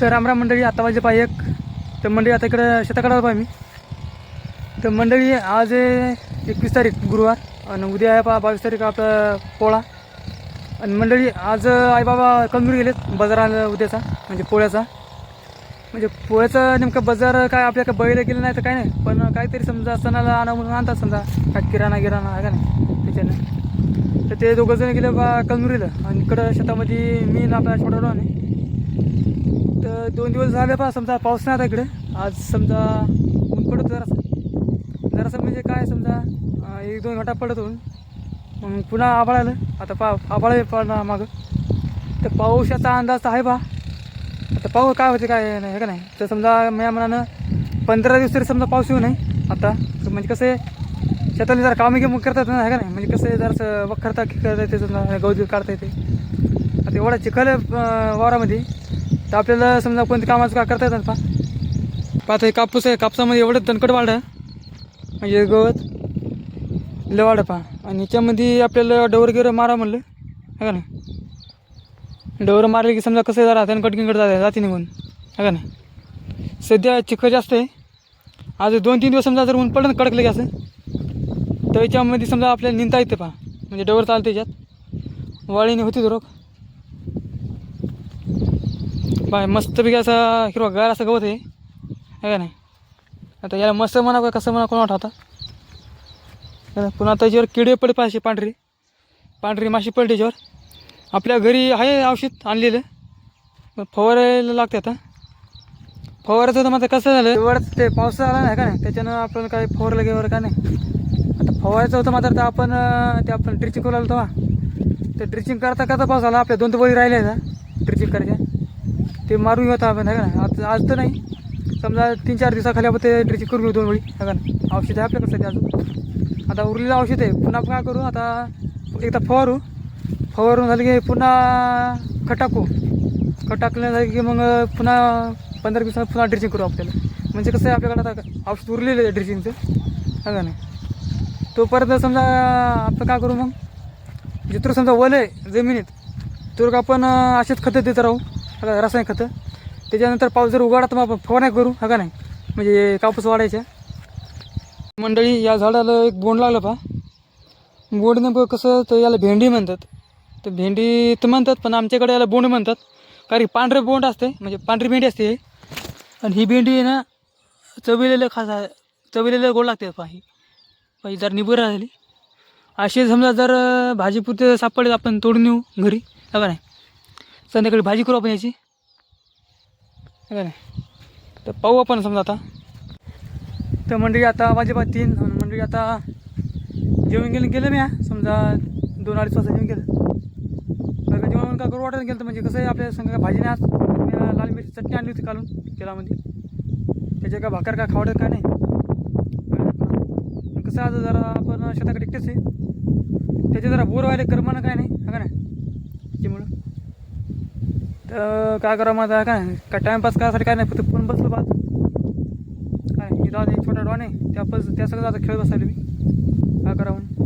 तर रामराम मंडळी आता वाजे पाहिजे एक. तर मंडळी आता इकडं शेताकडे आलो पाहिजे मी. तर मंडळी आज एकवीस तारीख गुरुवार. आणि उद्या आहे पा बावीस तारीख आपला पोळा. आणि मंडळी आज आई बाबा कमजोर गेलेत बाजाराला उद्याचा म्हणजे पोळ्याचा. म्हणजे पोळ्याचा नेमका बाजार काय आपल्या काय बैल गेलं नाही तर काय नाही. पण काहीतरी समजा सणाला आणा म्हणून आणतात समजा. काय किराणा गिराणा आहे का नाही त्याच्यानं. तर ते दोघं जण गेले बा कलमुरीला आणि इकडं शेतामध्ये मी आणि आपला छोटा आणि तर दोन दिवस झाले पा समजा पाऊस नाही आता इकडे. आज समजा ऊन पडत जरासं. जरासं म्हणजे काय समजा एक दोन घंटा पडत होऊन मग पुन्हा आभाळ आलं. आता पा आभाळ पडणार मागं. तर पाऊसाचा अंदाज तर आहे बा. आता पाहू काय होते काय नाही हे का नाही? तर समजा मी मनानं पंधरा दिवस तरी समजा पाऊस येऊ नाही आता तर म्हणजे कसं आहे शेतातले जरा कामं गिमं करतात ना हे का नाही? म्हणजे कसं आहे जरासं वखरता करता येते समजा गवती काढता येते. आता एवढा चिखल आहे वावरामध्ये. तर आपल्याला समजा कोणत्या कामाचं का करता येतात पा? पाहता हे कापूस आहे कापसामध्ये एवढं तणकट वाढ म्हणजे गवत लय वाढ आणि याच्यामध्ये आपल्याला डवर गिवर मारा म्हणलं. है का ना डवर मारले की समजा कसं जरा तणकट कटकिंकट जाते जाते निघून. है का ना सध्या चिखल जास्त आहे. आज दोन तीन दिवस समजा जर ऊन पडलं कडकलं की असं तर याच्यामध्ये समजा आपल्याला निंदता येते पहा म्हणजे डवर चालते याच्यात. वाळीने होती रोग. बाय मस्तपैकी असं हिरवा गार असं गवत आहे. का नाही? आता याला मस्त म्हणा का कसं म्हणा कोण आता? तर पुन्हा त्याच्यावर किडे पडे पाहिजे पांढरी. पांढरी माशी पडली त्याच्यावर आपल्या घरी आहे औषध आणलेलं. पण फवारायला लागते आता. फवारायचं तर माझं कसं झालं? एवढंच ते पावसा आला नाही का नाही? त्याच्यानं आपल्याला काही फवारलं गेवर का नाही? आता फवारायचं होतं मात्र तर आपण ते आपण ड्रिचिंग करू लागलो तेव्हा. ते ड्रिचिंग करता करता पाऊस आला. आपल्या दोन बळी राहिले ना. ड्रिचिंग करायच्या. ते मारून घेऊ आता आपण आहे का नाही? आज आज तर नाही. समजा तीन चार दिवसाखाली आपण ते ड्रेसिंग करून घेऊ दोन वेळी आहे का नाही? औषध आहे आपल्याकडे सध्या अजून. आता उरलेलं औषध आहे. पुन्हा आपण काय करू? आता एकदा फवारू. फवारून झालं की पुन्हा खट टाकू खट टाकलं झालं की मग पुन्हा पंधरा दिवसांनी पुन्हा ड्रेसिंग करू आपल्याला. म्हणजे कसं आहे आपल्याकडे आता औषध उरलेलं आहे ड्रेसिंगचं है का नाही? तोपर्यंत समजा आपलं काय करू मग? जिथं समजा वल आहे जमिनीत तर आपण असेच खतं देत राहू. रासायनिक खतं. त्याच्यानंतर पाऊस जर उघडा तर मग आपण फवारण्या करू हा का नाही? म्हणजे कापूस वाढायचा. मंडळी या झाडाला एक बोंड लागलं पहा. बोंड नेमकं कसं तर याला भेंडी म्हणतात. तर भेंडी तर म्हणतात पण आमच्याकडे याला बोंड म्हणतात. कारण की पांढरे बोंड असते म्हणजे पांढरी भेंडी असते आणि ही भेंडी आहे ना चविलेलं खास आहे चविलेलं गोड लागते पहा ही. जर निबर राहिली. असे समजा जर भाजीपुरते सापडले आपण तोडून नेऊ घरी है का नाही? संध्याकाळी भाजी करू आपण याची? का नाही? तर पाहू आपण समजा आता. तर मंडळी आता वाजेबा तीन मंडळी आता जेवण गेलं गेलं मी समजा दोन अडीच वाजता जेवण गेलं. बरं जेवण का करू वाटत गेलं तर म्हणजे कसं आहे आपल्या संग नाही आज. लाल मिरची चटणी आणली होती कालून तेलामध्ये. त्याच्या का भाकर का खावडत का नाही? कसं आज जरा आपण शेताकडे एकटेच आहे. त्याचे जरा बोर व्हायला करमानं काय नाही हा का नाही? त्याच्यामुळं. तर काय करा माझा काय नाही काय टाईमपास करायसाठी काय नाही फक्त फोन बसलो पाहत काय मी जाऊ एक छोटा डॉन आहे त्या पस त्या सगळं आता खेळ बसायला मी. काय करा म्हणून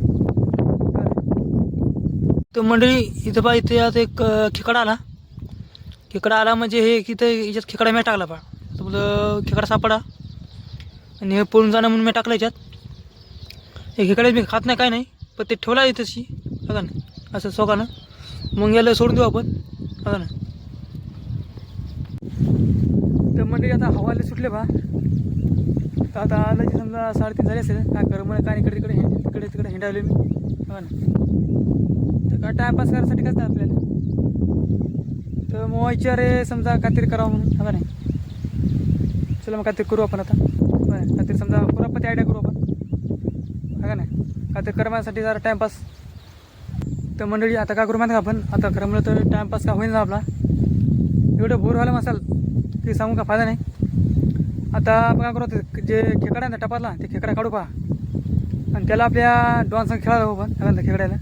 तर मंडळी इथं पहा इथे आता एक खेकडा आला. खेकडा आला म्हणजे हे इथं याच्यात खेकडा मी टाकला पा तर बोलं खेकडा सापडा. आणि हे पळून जाणं म्हणून मी टाकलं याच्यात. हे खेकडे मी खात नाही काय नाही पण ते ठेवला आहे तशी बघा ना असं सोगानं. मग याला सोडून देऊ आपण. बघा ना. तर मंडळी आता हवाले सुटले बा. तर आता आलं समजा साडेतीन झाले असेल. काय कर? म्हणे काय इकडे तिकडे हिंड तिकडे तिकडे हिंडावले मी. हा ना. तर काय टाईमपास करायसाठी कसं आहे आपल्याला? तर मग विचार आहे समजा काहीतरी करावं म्हणून. हो हा नाही? चला मग काहीतरी करू आपण आता. हो बघा काहीतरी समजा पुरापती आयडिया करू आपण. बघा नाही? काहीतरी करण्यासाठी जरा टाईमपास तर मंडळी आता काय करू माहिती का आपण? आता खरं म्हणलं तर टाईमपास का होईल ना आपला. एवढं बोर व्हायला मसाल की सांगू का फायदा नाही? आता आपण काय करू ते जे खेकडा आहे ना टपातला ते खेकडा काढू पहा. आणि त्याला आपल्या डॉनसंग खेळायला हो पण त्या खेकड्याला.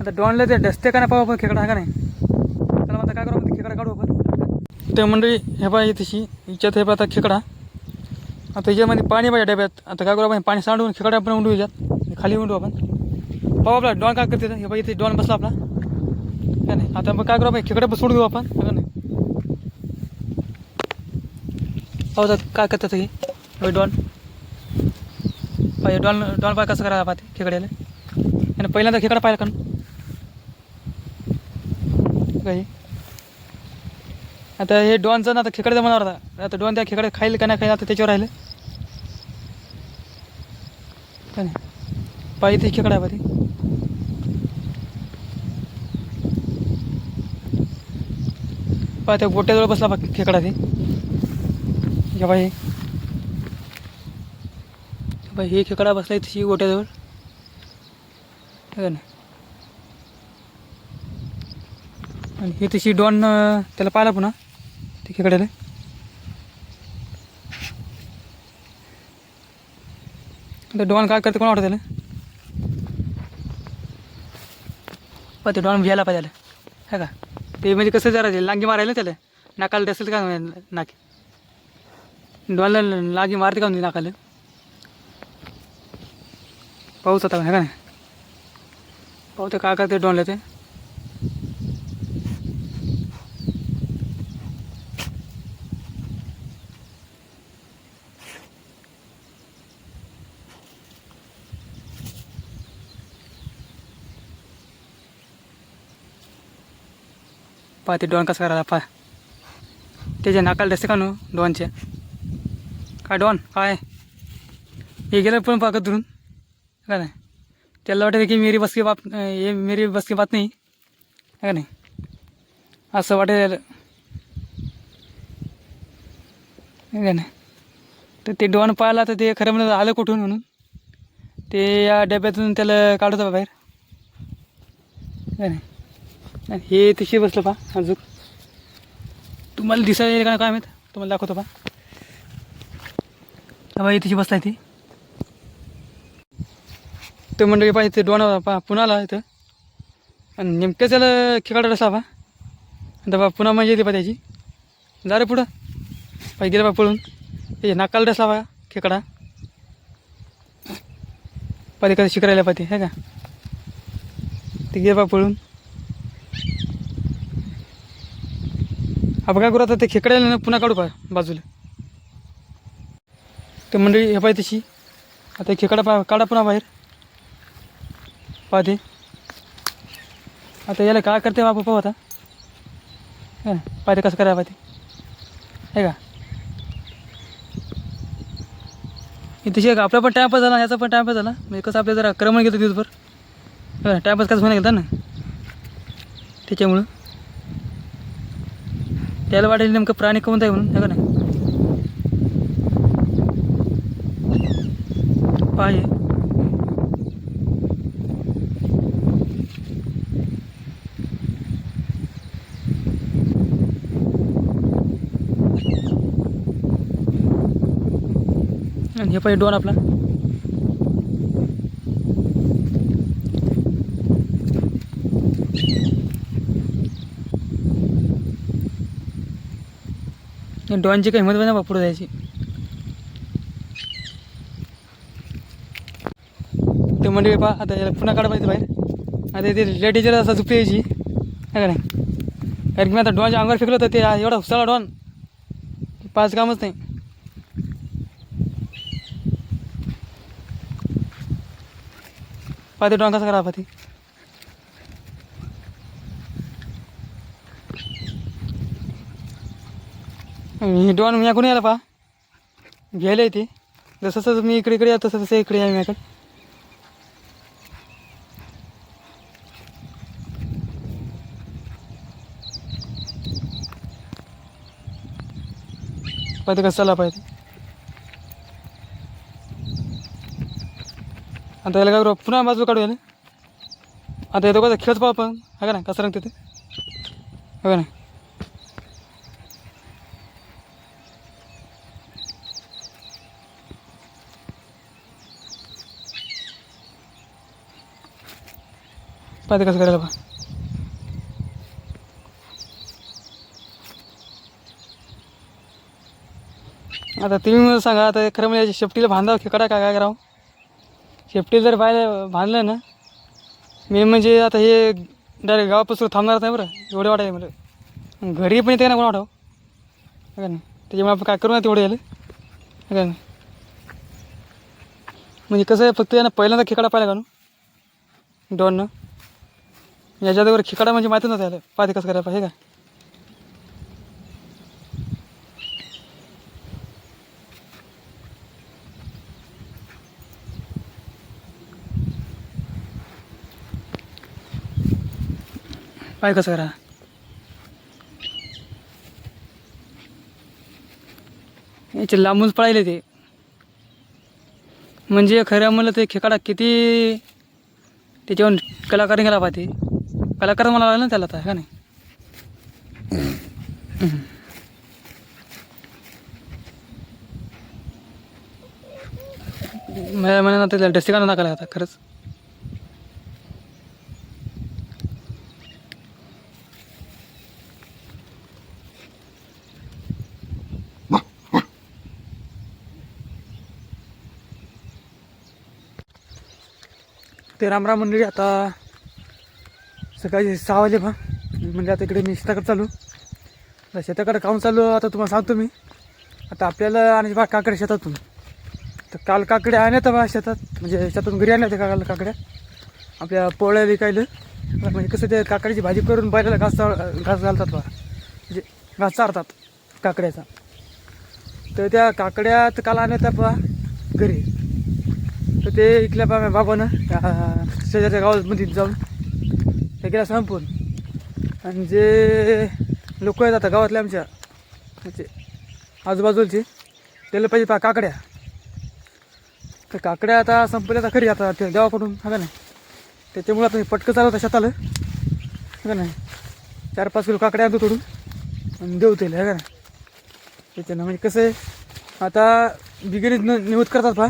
आता डॉनला ते डसते का नाही पाहू आपण खेकडा का नाही? त्याला आता काय करू आपण ते खेकडा काढू आपण. ते मंडळी हे पाहिजे तशी हिच्यात हे पहा आता खेकडा. आता याच्यामध्ये पाणी पाहिजे डब्यात. आता काय करू आपण पाणी सांडून खेकडा आपण उंडू याच्यात खाली उंडू आपण. पाहू आपला डॉन काय करते हे पाहिजे ते डॉन बसला आपला. काय नाही? आता मग काय करू आपण खेकडा पण सोडून देऊ आपण है का नाही पाहू काय करतात हे डॉन. पाहिजे डॉन डॉन पाय कसं करायला पाहते खेकड्याला. आणि पहिल्यांदा खेकडा पाहिला का? काही. आता हे डॉनचं ना आता खेकडे जमणार होता. आता डॉन त्या खेकडे खाईल का नाही खाईल आता त्याच्यावर राहिलं. काय नाही? पाहिजे ते खेकडा आहे पाहिजे पहा त्या गोट्याजवळ बसला बा खेकडा ते. हे बाई. बाई हे खेकडा बसला तशी गोट्याजवळ. ना. आणि हे तशी डॉन त्याला पाहिला पुन्हा ते खेकड्याला. आता डॉन काय करते कोण वाटतं त्याला? पण ते डॉन घ्यायला पाहिजे हा का? ते म्हणजे कसं जरा ते लांगी मारायला त्याला. नाकाला असेल का नाकी. डॉलर लागी मारते का म्हणजे नाकाला? पाऊस होता का है नाही? पाहू ते काय करते डॉनला ते? पहा ते डॉन कसं करायला पहा. त्याच्या नाकाला डसते का नू डॉनच्या काय डॉन काय हे गेलं पण पाकत धरून. का नाही? त्याला वाटतं की मेरी बस की हे मेरी बस की बात नाही. का नाही? असं वाटेल त्याला का नाही? तर ते डॉन पाहिला तर ते खरं म्हणजे आलं कुठून म्हणून. ते या डब्यातून त्याला काढत होता बाहेर. है नाही? हे तशी बसलं पा अजून. तुम्हाला दिसायला येईल का काय माहीत? तुम्हाला दाखवतो पा बाई तिशी बसलाय ती. तो मंडळी पाहिजे ते डोणा पा पुण्याला इथं. आणि नेमकं त्याला खेकडा रसला बा आता बा पुन्हा म्हणजे येते पा त्याची. जा रे पुढं. पाहिजे गेलं बा पळून. त्याच्या नाकाला रसला बा खेकडा. पाहिजे कधी शिकरायला पाहिजे आहे का? ते गे बा पळून. आपण काय करू आता? ते खेकड्याला ना पुन्हा काढू पा बाजूला. तर मंडळी हे पाहिजे तशी. आता खेकडा पा काढा पुन्हा बाहेर. पाहते. आता याला काय करते बापू पाहू आता. हां पाहते कसं करायला पाहते. आहे का? तशी आहे का आपला पण टायमपास झाला याचा पण टाईमपास झाला. म्हणजे कसं आपल्या जरा क्रमण घेतो दिवसभर. टायमपास कसं होणार गेला ना. त्याच्यामुळं. त्याला वाटेल नेमकं प्राणी कोणता आहे म्हणून हे का नाही? आहे. आणि हे पाहिजे डोन आपला. डॉनची काही हिंमत नाही बा पुढे जायची. मंडळी पहा आता याला पुन्हा काढायचं पाहिजे बाहेर. आता ते लेडीजला असं झुपली यायची. काय का नाही? कारण की मी आता डॉनच्या अंगावर फेकलो तर ते एवढा हुसाळा डॉन. पाच कामच नाही. पाहते डॉन कसा करा पाहते. मी डॉन मी कोणी यायला पहा. घ्यायला येते. जसं जसं मी इकडे इकडे या तसं तसं इकडे या माझ्याकडे पाहिजे कसं चालला पाहिजे. आता याला काय करू? पुन्हा बाजू काढू याला आता येतो कसं खेळच पाहू आपण. हा का नाही? कसं रंगते ते? हो का नाही? पाहिजे कसं करायला पा आता तुम्ही मला सांगा आता खरं म्हणजे याच्या शेपटीला बांधावं खेकडा काय काय करावं? शेपटीला जर बाहेर बांधलं ना मी म्हणजे आता हे डायरेक्ट गावापासून थांबणारच नाही बरं एवढं वाटायचे मला घरी पण येते ना कोण वाटावं? का नाही? त्याच्यामुळे आपण काय करू ना तेवढं यायला. का नाही? म्हणजे कसं आहे फक्त यानं पहिल्यांदा खेकडा पाहिला का नु डॉननं याच्या अगोदर खेकडा म्हणजे माहिती नव्हतं याला पाहते कसं करायला पाहिजे का? पाय कसं करा? याचे लांबूनच पळायले ते. म्हणजे खरं म्हणलं ते खेकडा किती त्याच्यावर कलाकार गेला पाहिजे कलाकार मला लागला ना त्याला आता का नाही? मला म्हणा त्याला डस्टिकाना टाकायला आता खरंच. ते रामराम मंडळी आता सकाळी सहा वाजे बा. म्हणजे आता इकडे मी शेताकडे चालू. आता शेताकडे काम चालू आता तुम्हाला सांगतो मी. आता आपल्याला आणि बा काकडे शेतातून. तर काल काकडे आणत बा शेतात. म्हणजे शेतातून घरी आणल्या होत्या काल काकड्या? आपल्या पोळ्या विकायला. म्हणजे कसं ते काकडीची भाजी करून बैलाला घास घास घालतात बा. म्हणजे घास चारतात काकड्याचा. तर त्या काकड्या तर काल आणत बा घरी. तर ते इथल्या बा बाबानं शेजारच्या गावामध्ये जाऊन ते गेला संपून. आणि जे लोक आहेत आता गावातले आमच्या म्हणजे आजूबाजूचे त्याला पाहिजे पा काकड्या. तर काकड्या आता संपल्या आता खरी आता ते देवाकडून हा का नाही? त्याच्यामुळे आता मी पटकं चालवतं शेताला. हा का नाही? चार पाच किलो काकड्या आणतो तोडून आणि देऊ त्याला हा का नाही? त्याच्यानं म्हणजे कसं आहे आता बिगिरी निवत करतात पहा.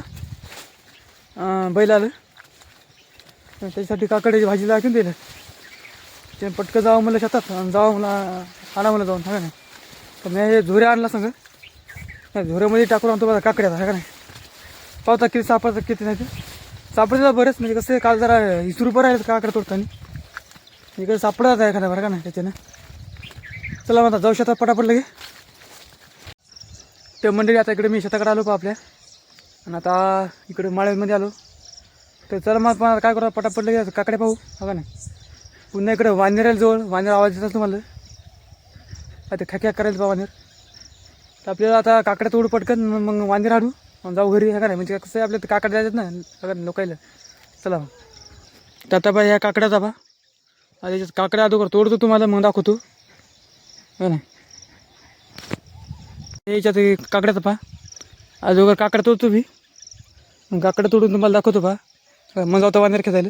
बैल आलं. तर त्याच्यासाठी काकड्याची भाजी लागून दिलं. ते पटकं जावं म्हणलं शेतात आणि जावं मला आणा म्हणलं जाऊन हा का नाही? तर मी हे झुऱ्या आणला सांग. झुऱ्यामध्ये टाकून आणतो बघा काकड्या हा का नाही? पावता किती सापडतात किती नाही ते. सापडतात बरेच म्हणजे कसं आहे, काल जरा इसरू बरं राहिले काकडे तोडताना. म्हणजे इकडे सापडत आहे एखादा बरं का नाही त्याच्यानं. चला म्हणता जाऊ शेतात पटापट लगे. ते मंडळी आता इकडे मी शेताकडे आलो पा आपल्या. आणि आता इकडे माळ्यामध्ये आलो. तर चला मग मला काय करा पटापट लगेच काकडे पाहू हा का नाही? पुन्हा इकडे वानेराला जवळ वानेर आवाज येतात तुम्हाला. आता खॅक्या करायला बा वानेर. तर आपल्याला आता काकड्या तोडू पटकन मग वानेर हाडू. मग जाऊ घरी हा का नाही? म्हणजे कसं आहे आपल्या काकडे जायचं ना हा का लोकायला. चला मग. तर आता बा ह्या काकड्याचा बा. आता याच्यात काकड्या अगोदर तोडतो तुम्हाला मग दाखवतो. हा नाही? याच्यात काकड्याचा पहा आज वगैरे काकड्या तोडतो मी. मग तोडून तुम्हाला दाखवतो बा. मग जाऊ वानेर खेळायला.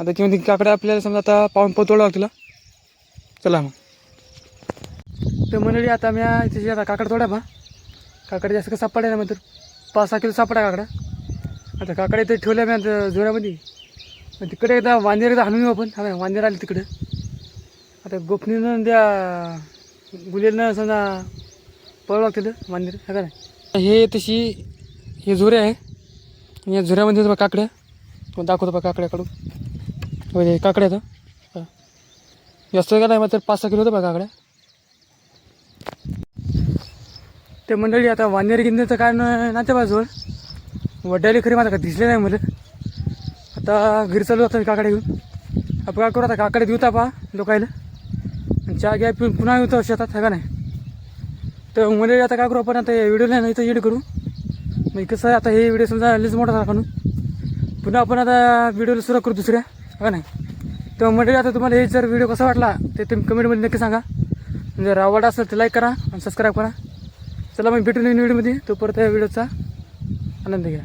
आता किंवा काकडं आपल्याला समजा आता पाहून पाऊन तोडावं चला मग. तर मंडळी आता मी त्याची आता काकड तोडा बा. काकडे जास्त का सापडा ना तर पाच सहा किलो सापडा काकडा. आता काकड्या ते ठेवल्या मी आता जोरामध्ये. मग तिकडे एकदा वांदेर एकदा हाणून येऊ आपण. हा वांदेर आले तिकडे. आता गोपनीनं त्या गुलेनं समजा पळू लागतील वांदेर हा का नाही? हे तशी हे झुरे आहे. या झुऱ्यामध्ये बघा काकड्या. मग दाखवतो बघा काकड्याकडून. म्हणजे काकड्या तर जास्त काय नाही तर पाच सहा किलो होतं बघा काकड्या. ते मंडळी आता वानेर गिंदेचं काय न- नाते बाजूवर वड्याली खरी माझा का दिसले नाही मला. आता घरी चालू जातो काकडे घेऊन. आपण काय करू आता काकडे देऊ पा लोकायला. आणि चहा घ्या पिऊन पुन्हा येतो शेतात हा का नाही? तर मुले आता काय करू आपण? आता व्हिडिओ नाही तर एडिट करू. मग कसं आहे आता हे व्हिडिओ समजा लईच मोठा झाला म्हणून? पुन्हा आपण आता व्हिडिओला सुरू करू दुसऱ्या हो का नाही? तर मंडळी आता तुम्हाला हे जर व्हिडिओ कसा वाटला ते तुम्ही कमेंटमध्ये नक्की सांगा. जर आवड असेल तर लाईक करा आणि सबस्क्राईब करा. चला मग भेटून नवीन व्हिडिओमध्ये तो परत या व्हिडिओचा आनंद घ्या.